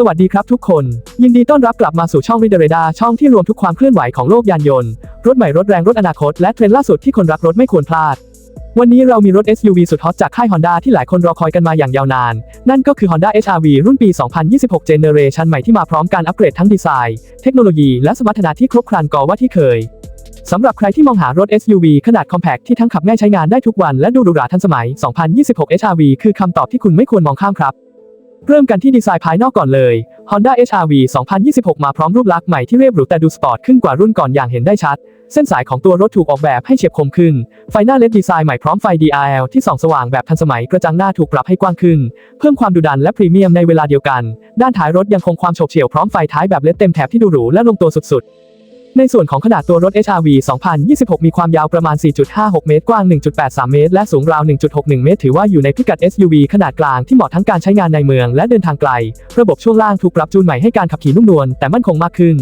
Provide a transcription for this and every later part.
สวัสดีครับทุกคน ยินดีต้อนรับกลับมาสู่ช่องวิเดเรดาช่องที่รวมทุกความเคลื่อนไหวของโลกยานยนต์ รถใหม่รถแรงรถอนาคตและเทรนด์ล่าสุดที่คนรักรถไม่ควรพลาด วันนี้เรามีรถ SUV สุดฮอตจากค่าย Honda ที่หลายคนรอคอยกันมาอย่างยาวนาน นั่นก็คือ Honda HR-V รุ่นปี 2026 Generation ใหม่ที่มาพร้อมการอัปเกรดทั้งดีไซน์ เทคโนโลยีและสมรรถนะที่ครบครันกว่าที่เคยสำหรับใครที่มองหารถ SUV ขนาด compact ที่ทั้งขับง่ายใช้งานได้ทุกวันและดูหรูหราทันสมัย 2026 HR-V คือคำตอบที่คุณไม่ควรมองข้ามครับ เริ่มกันที่ดีไซน์ภายนอกก่อนเลย Honda HR-V 2026 มาพร้อมรูปลักษณ์ใหม่ที่เรียบหรูแต่ดูสปอร์ตขึ้นกว่ารุ่นก่อนอย่างเห็นได้ชัด เส้นสายของตัวรถถูกออกแบบให้เฉียบคมขึ้น ไฟหน้าเลดดีไซน์ใหม่พร้อมไฟ DRL ที่ส่องสว่างแบบทันสมัยกระจังหน้าถูกปรับให้กว้างขึ้น เพิ่มความดุดันและพรีเมียมในเวลาเดียวกัน ด้านท้ายรถยังคงความโฉบเฉี่ยวพร้อมไฟท้ายแบบเลดเต็มแถบที่ดูหรูและลงตัวสุดๆ ในส่วนของขนาดตัวรถ HR-V 2026 มีความยาวประมาณ 4.56 เมตร กว้าง 1.83 เมตร และสูงราว 1.61 เมตร ถือว่าอยู่ในพิกัด SUV ขนาดกลางที่เหมาะทั้งการใช้งานในเมืองและเดินทางไกล ระบบช่วงล่างถูกปรับจูนใหม่ให้การขับขี่นุ่มนวลแต่มั่นคงมากขึ้น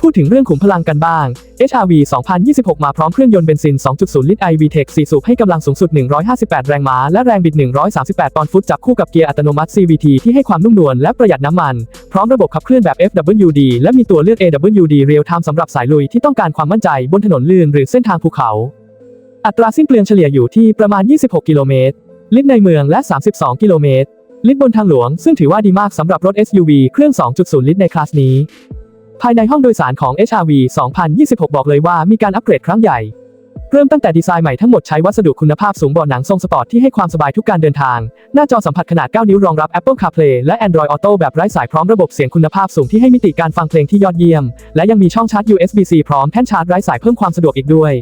พูดถึงเรื่องขุมพลังกันบ้าง HR-V 2026 มาพร้อมเครื่องยนต์เบนซิน 2.0 ลิตร iVTEC 4 สูบให้กำลังสูงสุด 158 แรงม้า และแรงบิด 138 ปอนด์ฟุต จับคู่กับเกียร์อัตโนมัติ CVT ที่ให้ความนุ่มนวลและประหยัดน้ำมัน พร้อมระบบขับเคลื่อนแบบ FWD และมีตัวเลือก AWD Real Time สำหรับสายลุยที่ต้องการความมั่นใจบนถนนลื่นหรือเส้นทางภูเขา อัตราสิ้นเปลืองเฉลี่ยอยู่ที่ประมาณ 26 กิโลเมตร ลิตรในเมืองและ 32 กิโลเมตร ลิตรบนทางหลวง ซึ่งถือว่าดีมากสำหรับรถ SUV เครื่อง 2.0 ลิตรในคลาสนี้ ภายในห้องโดยสารของ HR-V 2026 บอกเลยว่ามีการอัปเกรดครั้งใหญ่ เริ่มตั้งแต่ดีไซน์ใหม่ทั้งหมดใช้วัสดุคุณภาพสูงบอหนังทรงสปอร์ตที่ให้ความสบายทุกการเดินทาง หน้าจอสัมผัสขนาด 9 นิ้วรองรับ Apple CarPlay และ Android Auto แบบไร้สายพร้อมระบบเสียงคุณภาพสูงที่ให้มิติการฟังเพลงที่ยอดเยี่ยม และยังมีช่องชาร์จ USB-C พร้อมแท่นชาร์จไร้สายเพิ่มความสะดวกอีกด้วย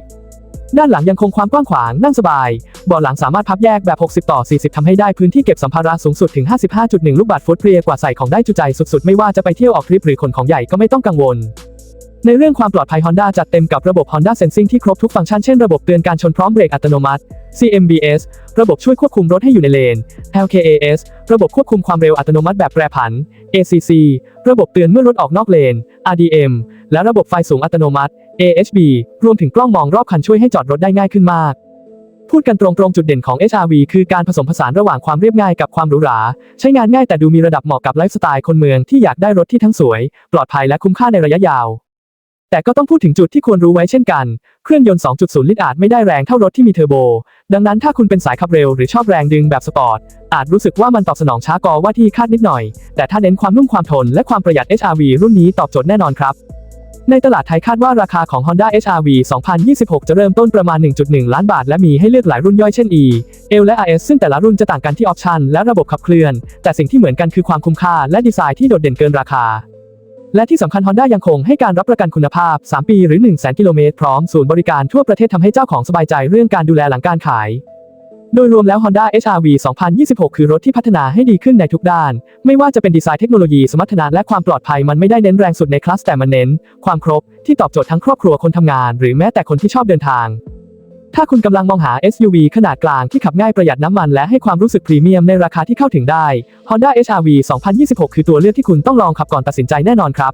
ด้านหลังยังคงความกว้างขวางนั่งสบายเบาะหลังสามารถพับแยกแบบ 60 ต่อ 40ทำให้ได้พื้นที่เก็บสัมภาระสูงสุดถึง 55.1 ลูกบาศก์ฟุตเพรียกว่าใส่ของได้จุใจสุดๆ ไม่ว่าจะไปเที่ยวออกทริปหรือขนของใหญ่ก็ไม่ต้องกังวล ในเรื่องความปลอดภัย Honda จัดเต็มกับระบบ Honda Sensing ที่ครบทุกฟังก์ชันเช่นระบบเตือนการชนพร้อมเบรกอัตโนมัติ CMBS ระบบช่วยควบคุมรถให้อยู่ในเลน LKAS ระบบควบคุมความเร็วอัตโนมัติแบบแปรผัน ACC ระบบเตือนเมื่อรถออกนอกเลน RDM และระบบไฟสูงอัตโนมัติ AHB รวมถึงกล้องมองรอบคันช่วยให้จอดรถได้ง่ายขึ้นมากพูดกันตรงๆ จุดเด่นของ HR-V คือการผสมผสานระหว่างความเรียบง่ายกับความหรูหรา ใช้งานง่ายแต่ดูมีระดับเหมาะกับไลฟ์สไตล์คนเมืองที่อยากได้รถที่ทั้งสวย ปลอดภัยและคุ้มค่าในระยะยาว แต่ก็ต้องพูดถึงจุดที่ควรรู้ไว้เช่นกัน เครื่องยนต์ 2.0 ลิตรอาจไม่ได้แรงเท่ารถที่มีเทอร์โบ ดังนั้นถ้าคุณเป็นสายขับเร็วหรือชอบแรงดึงแบบสปอร์ต อาจรู้สึกว่ามันตอบสนองช้ากว่าว่าที่คาดนิดหน่อย แต่ถ้าเน้นความนุ่มความทนและความประหยัด HR-V รุ่นนี้ตอบโจทย์แน่นอนครับในตลาดไทยคาดว่าราคาของ Honda HR-V 2026 จะเริ่มต้นประมาณ 1.1 ล้านบาท และมีให้เลือกหลายรุ่นย่อยเช่น E L และ RS ซึ่งแต่ละรุ่นจะต่างกันที่ออปชันและระบบขับเคลื่อน แต่สิ่งที่เหมือนกันคือความคุ้มค่าและดีไซน์ที่โดดเด่นเกินราคา และที่สำคัญ Honda ยังคงให้การรับประกันคุณภาพ 3 ปีหรือ 1 0 0 0 0 0 กิโลเมตรพร้อมศูนย์บริการทั่วประเทศทำให้เจ้าของสบายใจเรื่องการดูแลหลังการขาย โดยรวมแล้ว Honda HR-V 2026 คือรถที่พัฒนาให้ดีขึ้นในทุกด้าน ไม่ว่าจะเป็นดีไซน์เทคโนโลยีสมรรถนะและความปลอดภัยมันไม่ได้เน้นแรงสุดในคลาสแต่มันเน้น ความครบที่ตอบโจทย์ทั้งครอบครัวคนทำงาน หรือแม้แต่คนที่ชอบเดินทาง ถ้าคุณกำลังมองหา SUV ขนาดกลางที่ขับง่ายประหยัดน้ำมันและให้ความรู้สึกพรีเมียมในราคาที่เข้าถึงได้ Honda HR-V 2026 คือตัวเลือกที่คุณต้องลองขับก่อนตัดสินใจแน่นอนครับ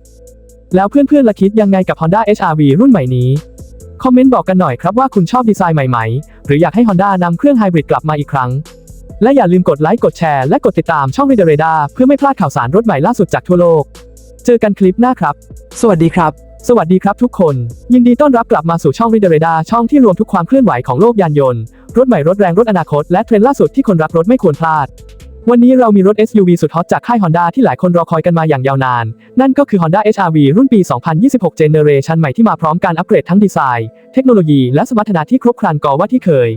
แล้วเพื่อนๆละคิดยังไงกับ Honda HR-V รุ่นใหม่นี้ คอมเมนต์บอกกันหน่อยครับว่าคุณชอบดีไซน์ใหม่ๆ หรืออยากให้ Honda นำเครื่องไฮบริดกลับมาอีกครั้ง และอย่าลืมกดไลค์กดแชร์และกดติดตามช่อง r ีเดเรดาเพื่อไม่พลาดข่าวสารรถใหม่ล่าสุดจากทั่วโลก เจอกันคลิปหน้าครับ สวัสดีครับ สวัสดีครับทุกคน ยินดีต้อนรับกลับมาสู่ช่อง r ีเดเรดาช่องที่รวมทุกความเคลื่อนไหวของโลกยานยนต์ รถใหม่รถแรงรถอนาคตและเทรนด์ล่าสุดที่คนรักรถไม่ควรพลาด วันนี้เรามีรถ SUV สุดฮอตจากค่าย Honda ที่หลายคนรอคอยกันมาอย่างยาวนาน นั่นก็คือ Honda HR-V รุ่นปี 2026 Generation ใหม่ที่มาพร้อมการอัปเกรดทั้งดีไซน์ เทคโนโลยีและสมรรถนะที่ครบครันกว่าที่เคย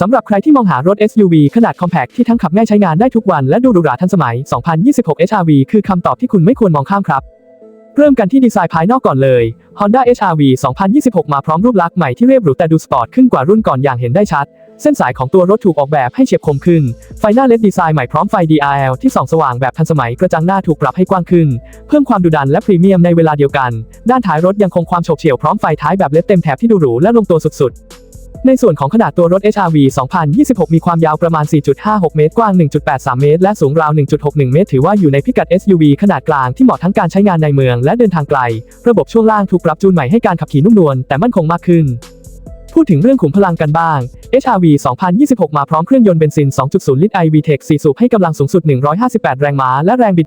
สำหรับใครที่มองหารถ SUV ขนาด compact ที่ทั้งขับง่ายใช้งานได้ทุกวันและดูหรูหราทันสมัย 2026 HR-V คือคำตอบที่คุณไม่ควรมองข้ามครับ เริ่มกันที่ดีไซน์ภายนอกก่อนเลย Honda HR-V 2026 มาพร้อมรูปลักษณ์ใหม่ที่เรียบหรูแต่ดูสปอร์ตขึ้นกว่ารุ่นก่อนอย่างเห็นได้ชัด เส้นสายของตัวรถถูกออกแบบให้เฉียบคมขึ้น ไฟหน้าเลดดีไซน์ใหม่พร้อมไฟ DRL ที่ส่องสว่างแบบทันสมัยกระจังหน้าถูกปรับให้กว้างขึ้น เพิ่มความดุดันและพรีเมียมในเวลาเดียวกัน ด้านท้ายรถยังคงความโฉบเฉี่ยวพร้อมไฟท้ายแบบเลดเต็มแถบที่ดูหรูและลงตัวสุดๆ ในส่วนของขนาดตัวรถ HR-V 2026 มีความยาวประมาณ 4.56 เมตร กว้าง 1.83 เมตร และสูงราว 1.61 เมตร ถือว่าอยู่ในพิกัด SUV ขนาดกลางที่เหมาะทั้งการใช้งานในเมืองและเดินทางไกล ระบบช่วงล่างถูกปรับจูนใหม่ให้การขับขี่นุ่มนวลแต่มั่นคงมากขึ้น พูดถึงเรื่องขุมพลังกันบ้าง HR-V 2026 มาพร้อมเครื่องยนต์เบนซิน 2.0 ลิตร iVTEC 4 สูบให้กำลังสูงสุด 158 แรงม้า และแรงบิด